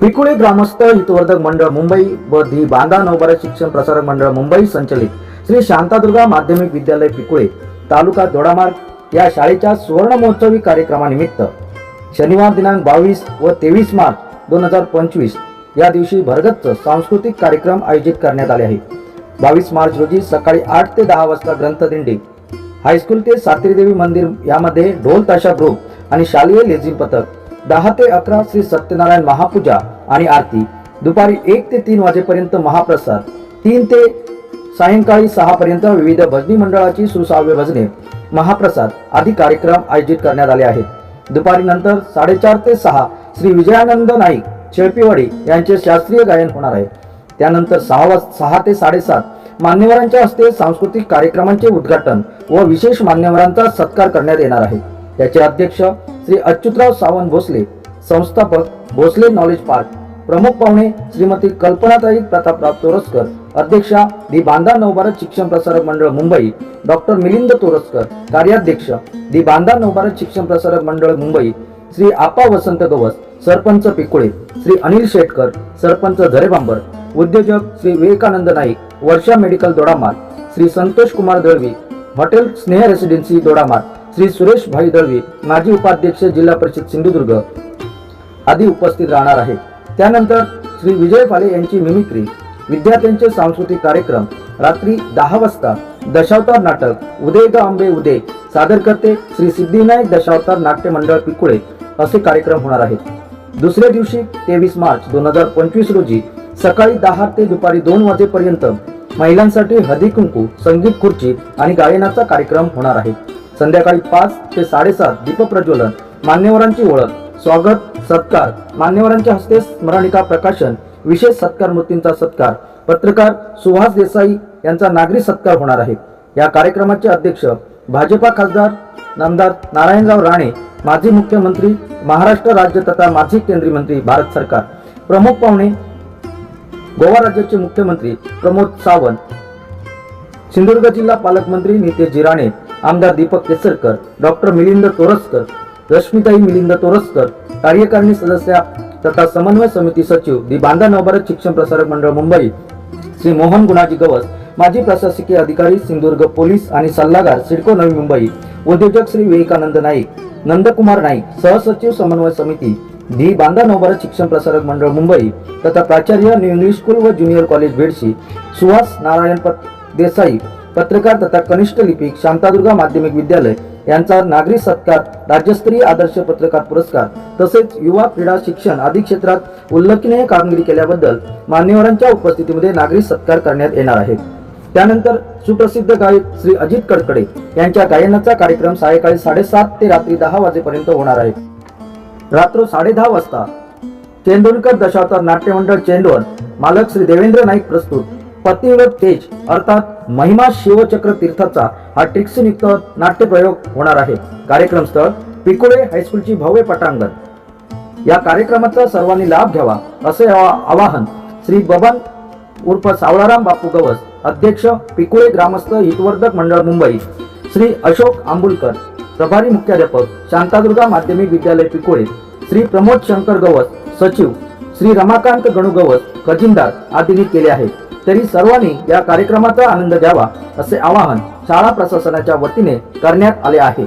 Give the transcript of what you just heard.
पिकुळे ग्रामस्थ हितवर्धक मंडळ मुंबई व दी बांधा नवभारत शिक्षण प्रसारक मंडळ मुंबई संचलित श्री शांतादुर्गा माध्यमिक विद्यालय पिकुळे तालुका दोडामार्ग या शाळेच्या सुवर्ण महोत्सवी कार्यक्रमानिमित्त शनिवार दिनांक बावीस व तेवीस मार्च दोन हजार पंचवीस या दिवशी भरगच्च सांस्कृतिक कार्यक्रम आयोजित करण्यात आले आहे बावीस मार्च रोजी सकाळी आठ ते दहा वाजता ग्रंथदिंडी हायस्कूल ते सात्रीदेवी मंदिर यामध्ये ढोल ताशा ग्रुप आणि शालेय लेझिम पथक दहा ते अकरा श्री सत्यनारायण महापूजा आणि आरती. दुपारी एक ते तीन वाजेपर्यंत महाप्रसाद. तीन ते सायंकाळी सहा पर्यंत विविध भजनी मंडळाची सुसाव्य भजने. महाप्रसाद आदी कार्यक्रम आयोजित करण्यात आले आहेत. दुपारी नंतर साडेचार ते सहा श्री विजयानंद नाईक शेळपीवाडी यांचे शास्त्रीय गायन होणार आहे. त्यानंतर सहा वाज सहा ते साडेसात मान्यवरांच्या हस्ते सांस्कृतिक कार्यक्रमांचे उद्घाटन व विशेष मान्यवरांचा सत्कार करण्यात येणार आहे. त्याचे अध्यक्ष श्री अच्युतराव सावंत भोसले संस्थापक भोसले नॉलेज पार्क प्रमुख पाहुणे श्रीमती कल्पनाताई प्रतापराव तोरसकर अध्यक्षा दि बांदा नवभारत शिक्षण प्रसारक मंडळ मुंबई डॉक्टर मिलिंद तोरसकर कार्याध्यक्ष दि बांदा नवभारत शिक्षण प्रसारक मंडळ मुंबई श्री आपा वसंत गवस सरपंच पिकुळे श्री अनिल शेटकर सरपंच झरेबांबर उद्योजक Shri Vivekanand Naik Varsha medical Dodamarg Shri Santosh Kumar Dalvi hotel Sneh residency Dodamarg Shri Suresh bhai Dalvi माजी उपाध्यक्ष जिल्हा परिषद सिंधुदुर्ग आदी उपस्थित राहणार आहेत. त्यानंतर श्री विजय फाले यांची मिमिक्री विद्यार्थ्यांचे सांस्कृतिक कार्यक्रम रात्री दहा वाजता दशावतार नाटक उदय ग आंबे उदय सादर करते श्री सिद्धिविनायक दशावतार नाट्य मंडळ पिकुळे असे कार्यक्रम होणार आहेत. दुसऱ्या दिवशी तेवीस मार्च दोन हजार पंचवीस रोजी सकाळी दहा ते दुपारी दोन वाजेपर्यंत महिलांसाठी हदी कुंकू संगीत खुर्ची आणि गायनाचा कार्यक्रम होणार आहे. संध्याकाळी पाच ते साडेसात दीपप्रज्वलन मान्यवरांची ओळख स्वागत सत्कार मान्यवरांच्या हस्ते स्मरणिका प्रकाशन विशेष सत्कार मूर्तींचा सत्कार पत्रकार सुहास देसाई यांचा नागरी सत्कार होणार आहे. या कार्यक्रमाचे अध्यक्ष भाजपा खासदार नामदार नारायणराव राणे माजी मुख्यमंत्री महाराष्ट्र राज्य तथा माजी केंद्रीय मंत्री भारत सरकार. प्रमुख पाहुणे गोवा राज्याचे मुख्यमंत्री प्रमोद सावंत सिंधुदुर्ग जिल्हा पालकमंत्री नितेश जिराणे आमदार दीपक केसरकर डॉक्टर मिलिंद तोरसकर रश्मिताई मिलिंद तोरसकर कार्यकारिणी सदस्या तथा समन्वय समिती सचिव दि बांधा नवभारत शिक्षण प्रसारक मंडळ मुंबई श्री मोहन गुणाजी गवस माजी प्रशासकीय अधिकारी सिंधुदुर्ग पोलीस आणि सल्लागार सिडको नवी मुंबई उद्योजक श्री विवेकानंद नाईक नंदकुमार नाईक सहसचिव समन्वय समिती धी बांधा नवभारत शिक्षण प्रसारक मंडळ मुंबई तथा प्राचार्य न्यू इंग्लिश स्कूल व ज्युनियर कॉलेज बेडशी सुहास नारायण पत- देसाई पत्रकार तथा कनिष्ठ लिपिक शांतादुर्गा माध्यमिक विद्यालय यांचा नागरी सत्कार राज्यस्तरीय आदर्श पत्रकार पुरस्कार तसेच युवा क्रीडा शिक्षण आदी क्षेत्रात उल्लेखनीय कामगिरी केल्याबद्दल मान्यवरांच्या उपस्थितीमध्ये नागरी सत्कार करण्यात येणार आहे. त्यानंतर सुप्रसिद्ध गायक श्री अजित कडकडे यांच्या गायनाचा कार्यक्रम सायंकाळी साडेसात ते रात्री दहा वाजेपर्यंत होणार आहे. रात्र साडे दहा वाजता चेंडोणकर दशावतार नाट्यमंडळ चेंडवण मालक श्री देवेंद्र नाईक प्रस्तुत पतिव्रत तेज अर्थात महिमा शिवचक्र तीर्थाचा हा ट्रिक्सयुक्त नाट्यप्रयोग होणार आहे. कार्यक्रम स्थळ पिकोळे हायस्कूलची भव्य पटांगण. या कार्यक्रमाचा सर्वांनी लाभ घ्यावा असे आवाहन श्री बबन उर्फ सावळाराम बापू गवस अध्यक्ष पिकुळे ग्रामस्थ हितवर्धक मंडळ मुंबई श्री अशोक आंबुलकर प्रभारी मुख्याध्यापक शांतादुर्गा माध्यमिक विद्यालय पिकुळे श्री प्रमोद शंकर गवस सचिव श्री रमाकांत गणू गवस खजिनदार आदींनी केले आहे. तरी सर्वांनी या कार्यक्रमाचा आनंद घ्यावा असे आवाहन शाळा प्रशासनाच्या वतीने करण्यात आले आहे.